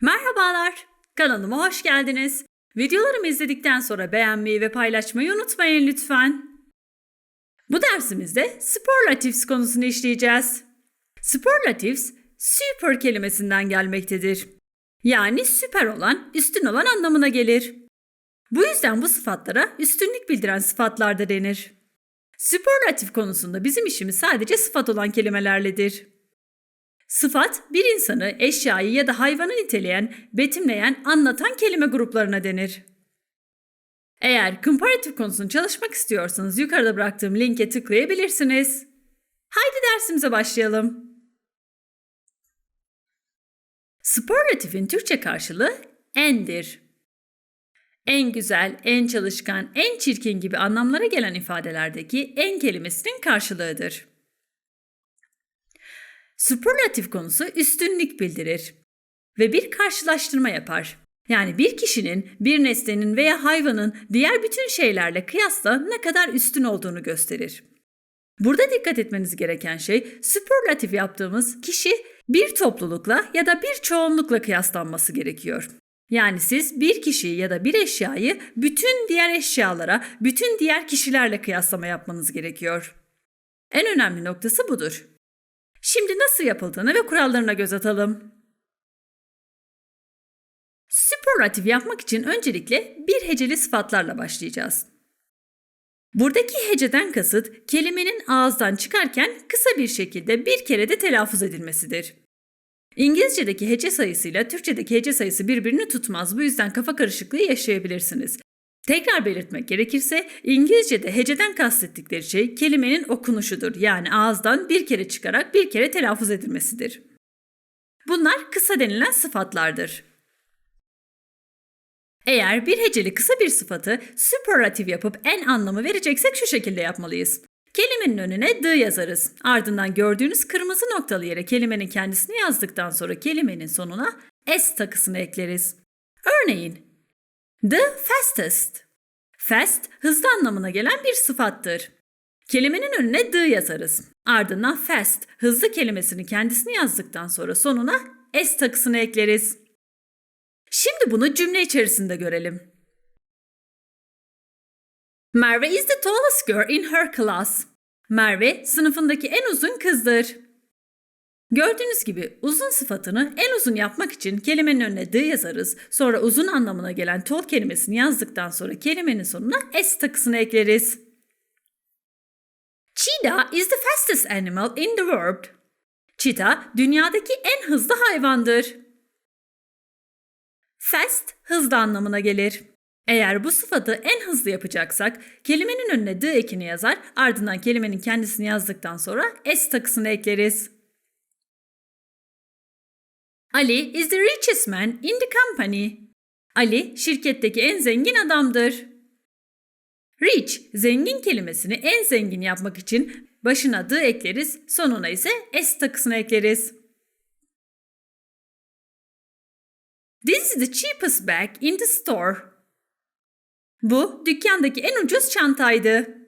Merhabalar, kanalıma hoş geldiniz. Videolarımı izledikten sonra beğenmeyi ve paylaşmayı unutmayın lütfen. Bu dersimizde superlatives konusunu işleyeceğiz. Superlatives, super kelimesinden gelmektedir. Yani süper olan, üstün olan anlamına gelir. Bu yüzden bu sıfatlara üstünlük bildiren sıfatlar da denir. Superlatif konusunda bizim işimiz sadece sıfat olan kelimelerledir. Sıfat, bir insanı, eşyayı ya da hayvanı niteleyen, betimleyen, anlatan kelime gruplarına denir. Eğer comparatif konusunu çalışmak istiyorsanız yukarıda bıraktığım linke tıklayabilirsiniz. Haydi dersimize başlayalım. Superlatifin Türkçe karşılığı endir. En güzel, en çalışkan, en çirkin gibi anlamlara gelen ifadelerdeki en kelimesinin karşılığıdır. Superlatif konusu üstünlük bildirir ve bir karşılaştırma yapar. Yani bir kişinin, bir nesnenin veya hayvanın diğer bütün şeylerle kıyasla ne kadar üstün olduğunu gösterir. Burada dikkat etmeniz gereken şey superlatif yaptığımız kişi bir toplulukla ya da bir çoğunlukla kıyaslanması gerekiyor. Yani siz bir kişiyi ya da bir eşyayı bütün diğer eşyalara, bütün diğer kişilerle kıyaslama yapmanız gerekiyor. En önemli noktası budur. Şimdi nasıl yapıldığını ve kurallarına göz atalım. Superlatif yapmak için öncelikle bir heceli sıfatlarla başlayacağız. Buradaki heceden kasıt kelimenin ağızdan çıkarken kısa bir şekilde bir kere de telaffuz edilmesidir. İngilizce'deki hece sayısıyla Türkçedeki hece sayısı birbirini tutmaz. Bu yüzden kafa karışıklığı yaşayabilirsiniz. Tekrar belirtmek gerekirse İngilizce'de heceden kastettikleri şey kelimenin okunuşudur. Yani ağızdan bir kere çıkarak bir kere telaffuz edilmesidir. Bunlar kısa denilen sıfatlardır. Eğer bir heceli kısa bir sıfatı superlatif yapıp en anlamı vereceksek şu şekilde yapmalıyız. Kelimenin önüne the yazarız. Ardından gördüğünüz kırmızı noktalı yere kelimenin kendisini yazdıktan sonra kelimenin sonuna s takısını ekleriz. Örneğin the fastest. Fast hızlı anlamına gelen bir sıfattır. Kelimenin önüne the yazarız. Ardından fast hızlı kelimesini kendisini yazdıktan sonra sonuna s takısını ekleriz. Şimdi bunu cümle içerisinde görelim. Merve is the tallest girl in her class. Merve sınıfındaki en uzun kızdır. Gördüğünüz gibi uzun sıfatını en uzun yapmak için kelimenin önüne the yazarız. Sonra uzun anlamına gelen tall kelimesini yazdıktan sonra kelimenin sonuna s takısını ekleriz. Cheetah is the fastest animal in the world. Cheetah dünyadaki en hızlı hayvandır. Fast hızlı anlamına gelir. Eğer bu sıfatı en hızlı yapacaksak kelimenin önüne the ekini yazar ardından kelimenin kendisini yazdıktan sonra s takısını ekleriz. Ali is the richest man in the company. Ali şirketteki en zengin adamdır. Rich, zengin kelimesini en zengin yapmak için başına the ekleriz, sonuna ise s takısını ekleriz. This is the cheapest bag in the store. Bu dükkandaki en ucuz çantaydı.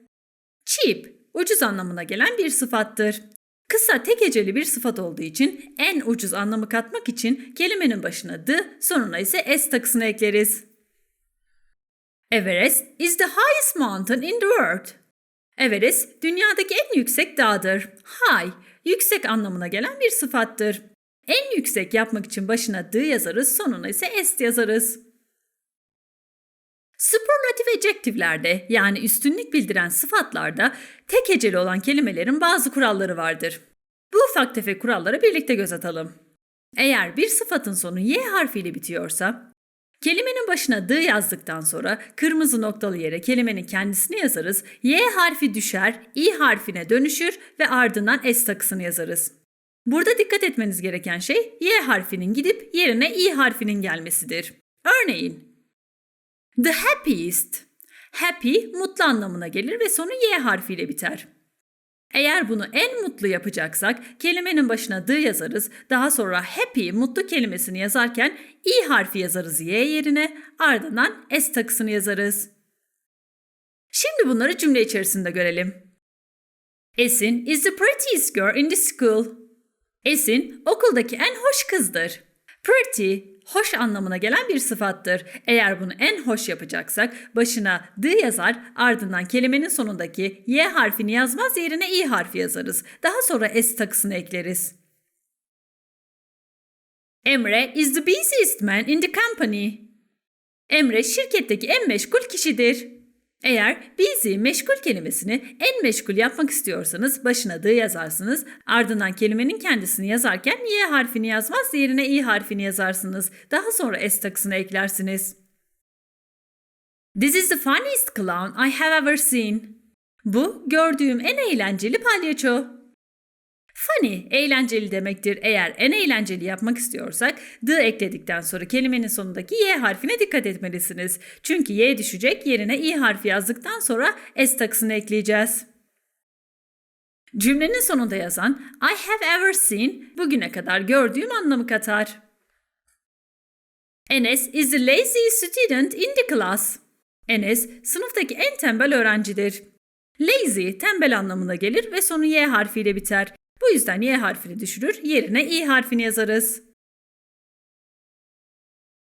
Cheap, ucuz anlamına gelen bir sıfattır. Kısa tek heceli bir sıfat olduğu için en ucuz anlamı katmak için kelimenin başına the, sonuna ise s takısını ekleriz. Everest is the highest mountain in the world. Everest dünyadaki en yüksek dağdır. High, yüksek anlamına gelen bir sıfattır. En yüksek yapmak için başına the yazarız, sonuna ise s yazarız. Superlatif adjektiflerde yani üstünlük bildiren sıfatlarda tek heceli olan kelimelerin bazı kuralları vardır. Bu ufak tefek kurallara birlikte göz atalım. Eğer bir sıfatın sonu y harfiyle bitiyorsa, kelimenin başına the yazdıktan sonra kırmızı noktalı yere kelimenin kendisini yazarız, y harfi düşer, i harfine dönüşür ve ardından s takısını yazarız. Burada dikkat etmeniz gereken şey y harfinin gidip yerine i harfinin gelmesidir. Örneğin The happiest. Happy mutlu anlamına gelir ve sonu y harfiyle biter. Eğer bunu en mutlu yapacaksak kelimenin başına the yazarız. Daha sonra happy mutlu kelimesini yazarken i harfi yazarız y yerine ardından s takısını yazarız. Şimdi bunları cümle içerisinde görelim. Esin is the prettiest girl in the school. Esin okuldaki en hoş kızdır. Pretty, hoş anlamına gelen bir sıfattır. Eğer bunu en hoş yapacaksak başına d yazar ardından kelimenin sonundaki y harfini yazmaz yerine i harfi yazarız. Daha sonra s takısını ekleriz. Emre is the busiest man in the company. Emre şirketteki en meşgul kişidir. Eğer busy meşgul kelimesini en meşgul yapmak istiyorsanız başına d yazarsınız. Ardından kelimenin kendisini yazarken y harfini yazmaz yerine i harfini yazarsınız. Daha sonra s takısını eklersiniz. This is the funniest clown I have ever seen. Bu gördüğüm en eğlenceli palyaço. Funny, eğlenceli demektir. Eğer en eğlenceli yapmak istiyorsak the ekledikten sonra kelimenin sonundaki y harfine dikkat etmelisiniz. Çünkü y düşecek yerine i harfi yazdıktan sonra s takısını ekleyeceğiz. Cümlenin sonunda yazan I have ever seen bugüne kadar gördüğüm anlamı katar. Enes is the laziest student in the class. Enes sınıftaki en tembel öğrencidir. Lazy tembel anlamına gelir ve sonu y harfiyle biter. Bu yüzden y harfini düşürür, yerine i harfini yazarız.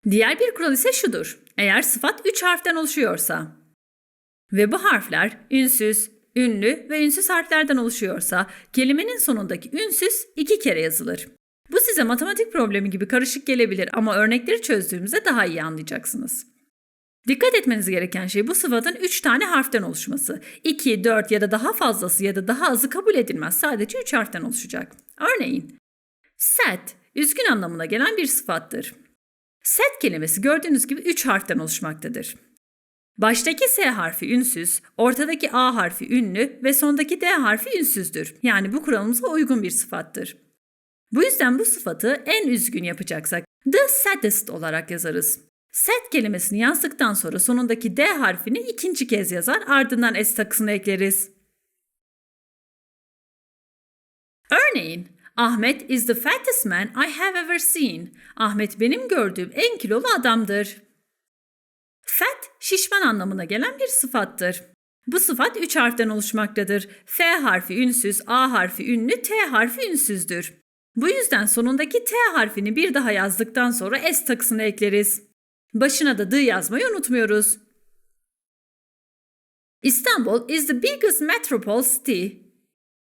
Diğer bir kural ise şudur. Eğer sıfat 3 harften oluşuyorsa ve bu harfler ünsüz, ünlü ve ünsüz harflerden oluşuyorsa kelimenin sonundaki ünsüz iki kere yazılır. Bu size matematik problemi gibi karışık gelebilir ama örnekleri çözdüğümüzde daha iyi anlayacaksınız. Dikkat etmeniz gereken şey bu sıfatın 3 tane harften oluşması. 2, 4 ya da daha fazlası ya da daha azı kabul edilmez. Sadece 3 harften oluşacak. Örneğin, sad, üzgün anlamına gelen bir sıfattır. Sad kelimesi gördüğünüz gibi 3 harften oluşmaktadır. Baştaki S harfi ünsüz, ortadaki A harfi ünlü ve sondaki D harfi ünsüzdür. Yani bu kuralımıza uygun bir sıfattır. Bu yüzden bu sıfatı en üzgün yapacaksak the saddest olarak yazarız. Sad kelimesini yazdıktan sonra sonundaki D harfini ikinci kez yazar ardından S takısını ekleriz. Örneğin Ahmet is the fattest man I have ever seen. Ahmet benim gördüğüm en kilolu adamdır. Fat, şişman anlamına gelen bir sıfattır. Bu sıfat üç harften oluşmaktadır. F harfi ünsüz, A harfi ünlü, T harfi ünsüzdür. Bu yüzden sonundaki T harfini bir daha yazdıktan sonra S takısını ekleriz. Başına da d yazmayı unutmuyoruz. İstanbul is the biggest metropole city.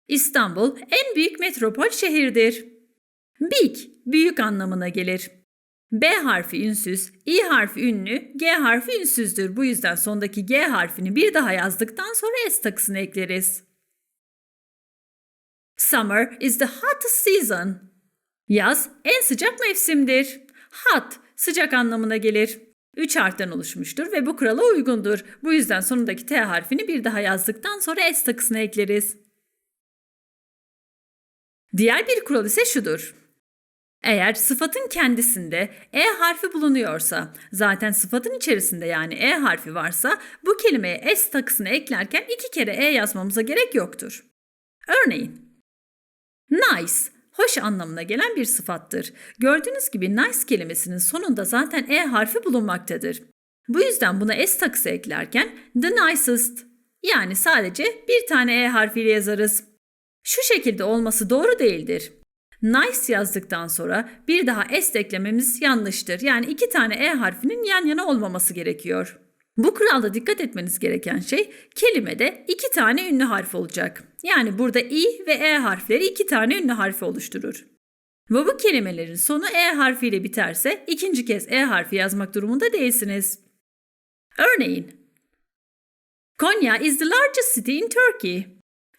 İstanbul en büyük metropol şehirdir. Big, büyük anlamına gelir. B harfi ünsüz, I harfi ünlü, G harfi ünsüzdür. Bu yüzden sondaki G harfini bir daha yazdıktan sonra S takısını ekleriz. Summer is the hottest season. Yaz en sıcak mevsimdir. Hot, sıcak anlamına gelir. Üç harften oluşmuştur ve bu kurala uygundur. Bu yüzden sonundaki T harfini bir daha yazdıktan sonra S takısına ekleriz. Diğer bir kural ise şudur. Eğer sıfatın kendisinde E harfi bulunuyorsa, zaten sıfatın içerisinde yani E harfi varsa bu kelimeye S takısını eklerken iki kere E yazmamıza gerek yoktur. Örneğin, nice, hoş anlamına gelen bir sıfattır. Gördüğünüz gibi nice kelimesinin sonunda zaten E harfi bulunmaktadır. Bu yüzden buna S takısı eklerken the nicest yani sadece bir tane E harfiyle yazarız. Şu şekilde olması doğru değildir. Nice yazdıktan sonra bir daha S eklememiz yanlıştır. Yani iki tane E harfinin yan yana olmaması gerekiyor. Bu kuralda dikkat etmeniz gereken şey kelimede iki tane ünlü harf olacak. Yani burada i ve e harfleri iki tane ünlü harfi oluşturur. Ve bu kelimelerin sonu e harfiyle biterse ikinci kez e harfi yazmak durumunda değilsiniz. Örneğin Konya is the largest city in Turkey.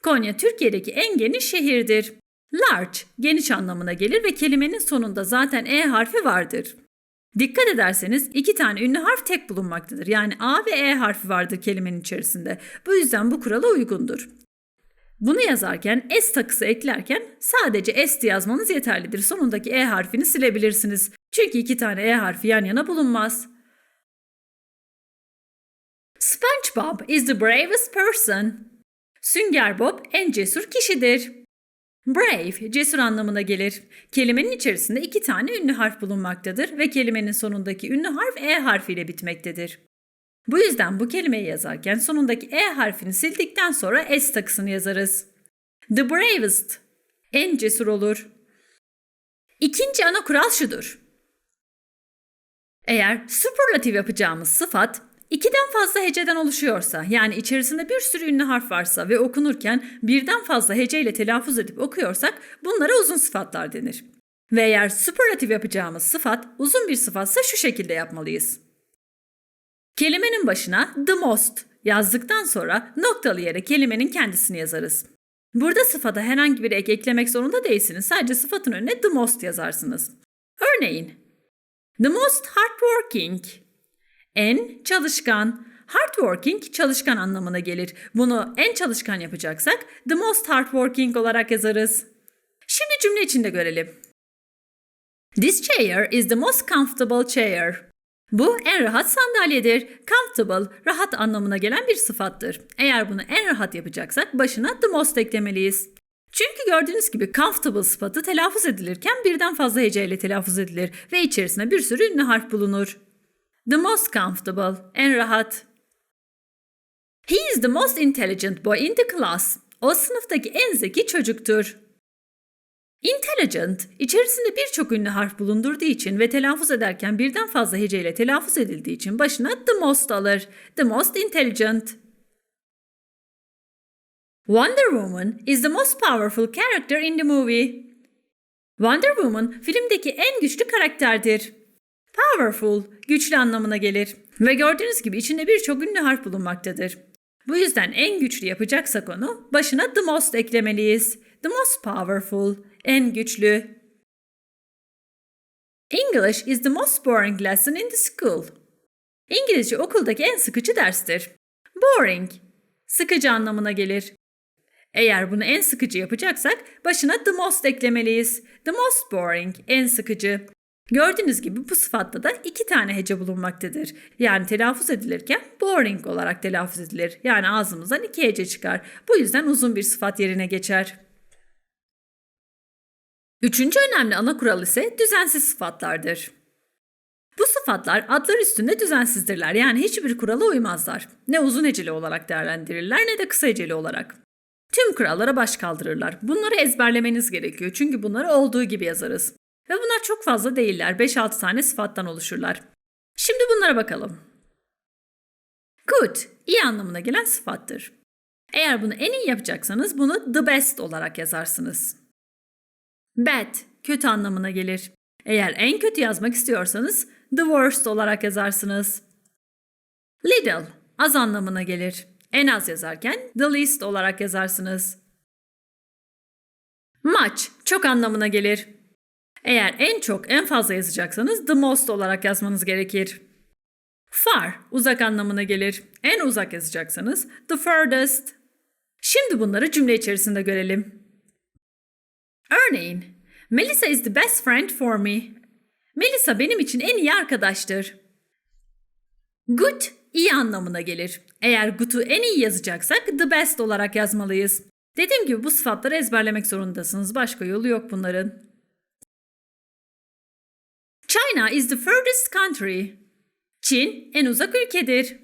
Konya Türkiye'deki en geniş şehirdir. Large, geniş anlamına gelir ve kelimenin sonunda zaten e harfi vardır. Dikkat ederseniz iki tane ünlü harf tek bulunmaktadır. Yani A ve E harfi vardır kelimenin içerisinde. Bu yüzden bu kurala uygundur. Bunu yazarken S takısı eklerken sadece S yazmanız yeterlidir. Sonundaki E harfini silebilirsiniz. Çünkü iki tane E harfi yan yana bulunmaz. SpongeBob is the bravest person. Sünger Bob en cesur kişidir. Brave, cesur anlamına gelir. Kelimenin içerisinde iki tane ünlü harf bulunmaktadır ve kelimenin sonundaki ünlü harf E harfiyle bitmektedir. Bu yüzden bu kelimeyi yazarken sonundaki E harfini sildikten sonra S takısını yazarız. The bravest, en cesur olur. İkinci ana kural şudur. Eğer superlatif yapacağımız sıfat ikiden fazla heceden oluşuyorsa yani içerisinde bir sürü ünlü harf varsa ve okunurken birden fazla heceyle telaffuz edip okuyorsak bunlara uzun sıfatlar denir. Ve eğer superlatif yapacağımız sıfat uzun bir sıfatsa şu şekilde yapmalıyız. Kelimenin başına the most yazdıktan sonra noktalı yere kelimenin kendisini yazarız. Burada sıfata herhangi bir ek eklemek zorunda değilsiniz. Sadece sıfatın önüne the most yazarsınız. Örneğin, the most hardworking. En çalışkan. Hardworking çalışkan anlamına gelir. Bunu en çalışkan yapacaksak the most hardworking olarak yazarız. Şimdi cümle içinde görelim. This chair is the most comfortable chair. Bu en rahat sandalyedir. Comfortable, rahat anlamına gelen bir sıfattır. Eğer bunu en rahat yapacaksak başına the most eklemeliyiz. Çünkü gördüğünüz gibi comfortable sıfatı telaffuz edilirken birden fazla heceyle telaffuz edilir ve içerisine bir sürü ünlü harf bulunur. The most comfortable, en rahat. He is the most intelligent boy in the class. O sınıftaki en zeki çocuktur. Intelligent, içerisinde birçok ünlü harf bulundurduğu için ve telaffuz ederken birden fazla heceyle telaffuz edildiği için başına the most alır. The most intelligent. Wonder Woman is the most powerful character in the movie. Wonder Woman filmdeki en güçlü karakterdir. Powerful, güçlü anlamına gelir. Ve gördüğünüz gibi içinde birçok ünlü harf bulunmaktadır. Bu yüzden en güçlü yapacaksak onu başına the most eklemeliyiz. The most powerful, en güçlü. English is the most boring lesson in the school. İngilizce okuldaki en sıkıcı derstir. Boring, sıkıcı anlamına gelir. Eğer bunu en sıkıcı yapacaksak başına the most eklemeliyiz. The most boring, en sıkıcı. Gördüğünüz gibi bu sıfatta da iki tane hece bulunmaktadır. Yani telaffuz edilirken boring olarak telaffuz edilir. Yani ağzımızdan iki hece çıkar. Bu yüzden uzun bir sıfat yerine geçer. Üçüncü önemli ana kural ise düzensiz sıfatlardır. Bu sıfatlar adlar üstünde düzensizdirler. Yani hiçbir kurala uymazlar. Ne uzun heceli olarak değerlendirirler ne de kısa heceli olarak. Tüm kurallara baş kaldırırlar. Bunları ezberlemeniz gerekiyor çünkü bunları olduğu gibi yazarız. Ve bunlar çok fazla değiller. 5-6 tane sıfattan oluşurlar. Şimdi bunlara bakalım. Good, iyi anlamına gelen sıfattır. Eğer bunu en iyi yapacaksanız bunu the best olarak yazarsınız. Bad, kötü anlamına gelir. Eğer en kötü yazmak istiyorsanız the worst olarak yazarsınız. Little, az anlamına gelir. En az yazarken the least olarak yazarsınız. Much, çok anlamına gelir. Eğer en çok, en fazla yazacaksanız the most olarak yazmanız gerekir. Far, uzak anlamına gelir. En uzak yazacaksanız the furthest. Şimdi bunları cümle içerisinde görelim. Örneğin, Melissa is the best friend for me. Melissa benim için en iyi arkadaştır. Good, iyi anlamına gelir. Eğer good'u en iyi yazacaksak the best olarak yazmalıyız. Dediğim gibi bu sıfatları ezberlemek zorundasınız. Başka yolu yok bunların. China is the furthest country. Çin en uzak ülkedir.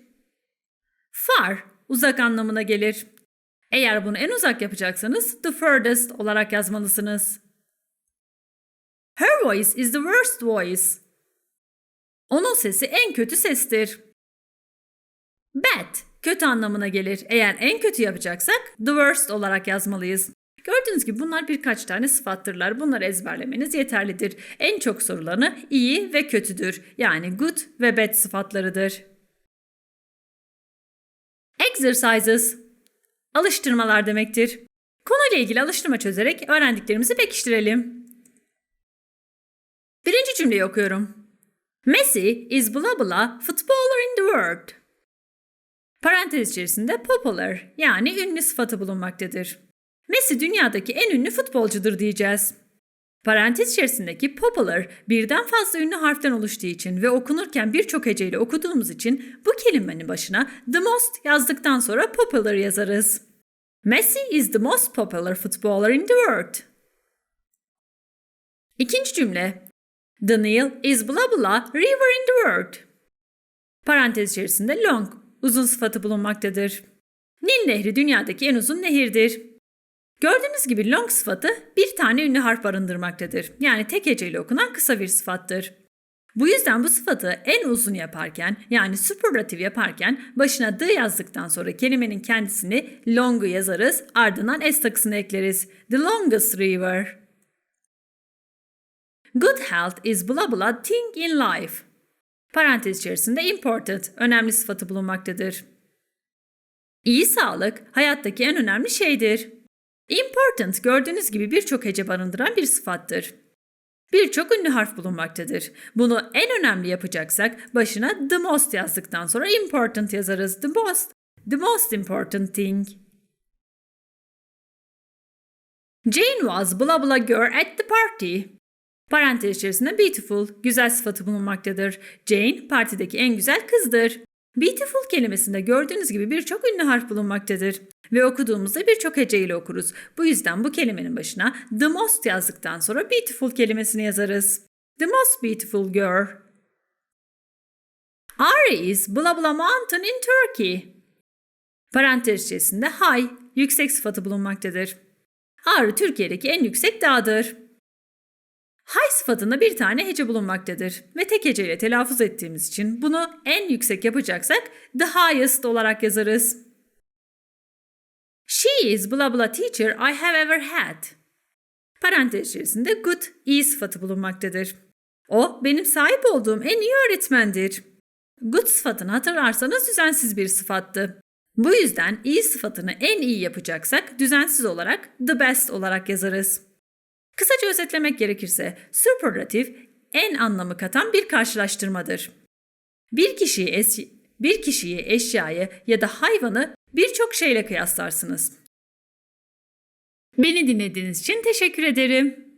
Far, uzak anlamına gelir. Eğer bunu en uzak yapacaksanız the furthest olarak yazmalısınız. Her voice is the worst voice. Onun sesi en kötü sestir. Bad, kötü anlamına gelir. Eğer en kötü yapacaksak the worst olarak yazmalıyız. Gördüğünüz gibi bunlar birkaç tane sıfattırlar. Bunları ezberlemeniz yeterlidir. En çok sorulanı iyi ve kötüdür. Yani good ve bad sıfatlarıdır. Exercises Alıştırmalar demektir. Konuyla ilgili alıştırma çözerek öğrendiklerimizi pekiştirelim. Birinci cümleyi okuyorum. Messi is blah blah footballer in the world. Parantez içerisinde popular yani ünlü sıfatı bulunmaktadır. Messi dünyadaki en ünlü futbolcudur diyeceğiz. Parantez içerisindeki popular birden fazla ünlü harften oluştuğu için ve okunurken birçok heceyle okuduğumuz için bu kelimenin başına the most yazdıktan sonra popular yazarız. Messi is the most popular footballer in the world. İkinci cümle. The Nile is blah blah river in the world. Parantez içerisinde long, uzun sıfatı bulunmaktadır. Nil Nehri dünyadaki en uzun nehirdir. Gördüğünüz gibi long sıfatı bir tane ünlü harf barındırmaktadır. Yani tek heceyle okunan kısa bir sıfattır. Bu yüzden bu sıfatı en uzun yaparken yani superlatif yaparken başına the yazdıktan sonra kelimenin kendisini long'u yazarız ardından s takısını ekleriz. The longest river. Good health is blah blah thing in life. Parantez içerisinde important, önemli sıfatı bulunmaktadır. İyi sağlık hayattaki en önemli şeydir. Important gördüğünüz gibi birçok hece barındıran bir sıfattır. Birçok ünlü harf bulunmaktadır. Bunu en önemli yapacaksak başına the most yazdıktan sonra important yazarız. The most. The most important thing. Jane was blah blah girl at the party. Parantez içerisinde beautiful, güzel sıfatı bulunmaktadır. Jane, partideki en güzel kızdır. Beautiful kelimesinde gördüğünüz gibi birçok ünlü harf bulunmaktadır. Ve okuduğumuzda birçok hece ile okuruz. Bu yüzden bu kelimenin başına the most yazdıktan sonra beautiful kelimesini yazarız. The most beautiful girl. Ari is blah blah mountain in Turkey. Parantez içerisinde high, yüksek sıfatı bulunmaktadır. Ağrı Türkiye'deki en yüksek dağdır. High sıfatında bir tane hece bulunmaktadır ve tek heceyle telaffuz ettiğimiz için bunu en yüksek yapacaksak the highest olarak yazarız. She is blah blah teacher I have ever had. Parantez içerisinde good, iyi sıfatı bulunmaktadır. O benim sahip olduğum en iyi öğretmendir. Good sıfatını hatırlarsanız düzensiz bir sıfattı. Bu yüzden iyi sıfatını en iyi yapacaksak düzensiz olarak the best olarak yazarız. Kısaca özetlemek gerekirse superlatif en anlamı katan bir karşılaştırmadır. Bir kişiyi es- bir kişiyi, eşyayı ya da hayvanı birçok şeyle kıyaslarsınız. Beni dinlediğiniz için teşekkür ederim.